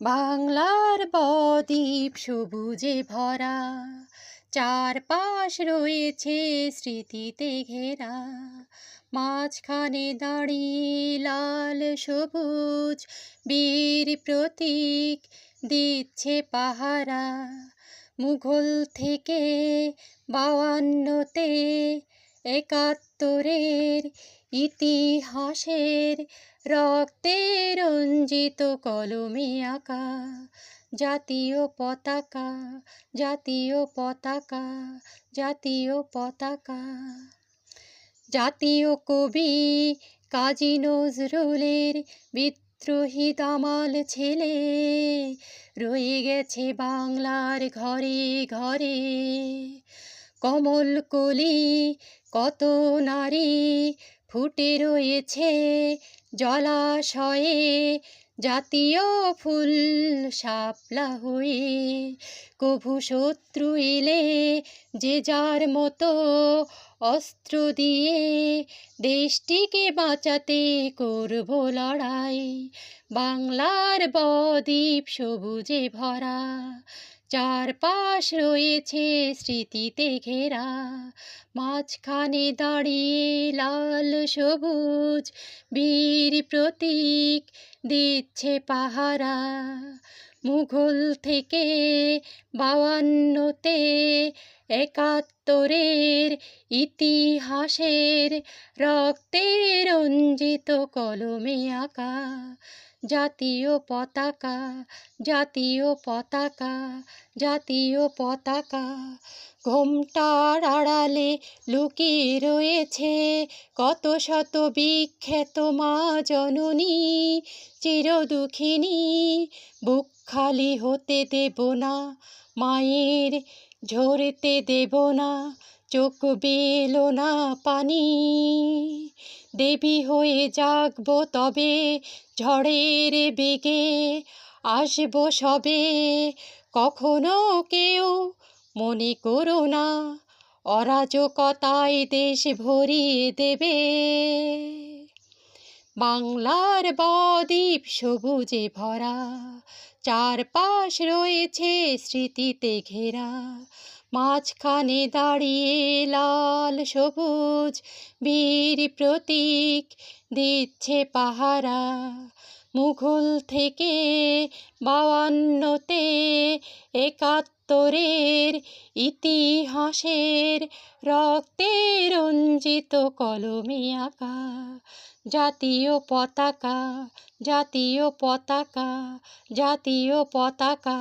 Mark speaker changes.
Speaker 1: বাংলার বদ্বীপ সবুজে ভরা, চারপাশ রয়েছে স্মৃতিতে ঘেরা। মাঝখানে দাঁড়িয়ে লাল সবুজ, বীর প্রতীক দিচ্ছে পাহারা। মুঘল থেকে বাওয়ান্নতে একাত্তরের ইতিহাসের রক্তে রঞ্জিত কলমে আঁকা, জাতীয় পতাকা জাতীয় পতাকা জাতীয় পতাকা। জাতীয় কবি কাজী নজরুলের বিদ্রোহী দামাল ছেলে রয়ে গেছে বাংলার ঘরে ঘরে। কমল কলি, কত নারী ফুটে রয়েছে জলাশয়ে। জাতীয় ফুল শাপলা হয়ে কভু শত্রু এলে যে যার মতো অস্ত্র দিয়ে দেশটিকে বাঁচাতে করব লড়াই। বাংলার বদ্বীপ সবুজে ভরা চারপাশ রয়েছে স্মৃতিতে ঘেরা। মাঝখানে দাঁড়িয়ে লাল সবুজ বীর প্রতীক দিচ্ছে পাহারা। মুঘল থেকে বাওয়ান্নতে একাত্তরের ইতিহাসের রক্তে রঞ্জিত কলমে আঁকা। জাতীয় পতাকা জাতীয় পতাকা জাতীয় পতাকা। ঘোমটার আড়ালে লুকিয়ে রয়েছে কত শত বিখ্যাত মা জননী। চিরদুখিনী বুক খালি হতে দেব না, মায়ের ঝরতে দেব না, চোখ বেলো না পানি। দেবী হয়ে জাগবো তবে, ঝড়ের বেগে আসব সবে। কখনো কেউ মনে করো না, অরাজকতায় দেশ ভরিয়ে দেবে। বাংলার বদ্বীপ সবুজে ভরা, চারপাশ রয়েছে স্মৃতিতে ঘেরা। মাঝখানে দাঁড়িয়ে লাল সবুজ বীর প্রতীক দিচ্ছে পাহারা। মুঘল থেকে বাওয়ান্নতে একাত্তরের ইতিহাসের রক্তে রঞ্জিত কলমে আঁকা। জাতীয় পতাকা জাতীয় পতাকা জাতীয় পতাকা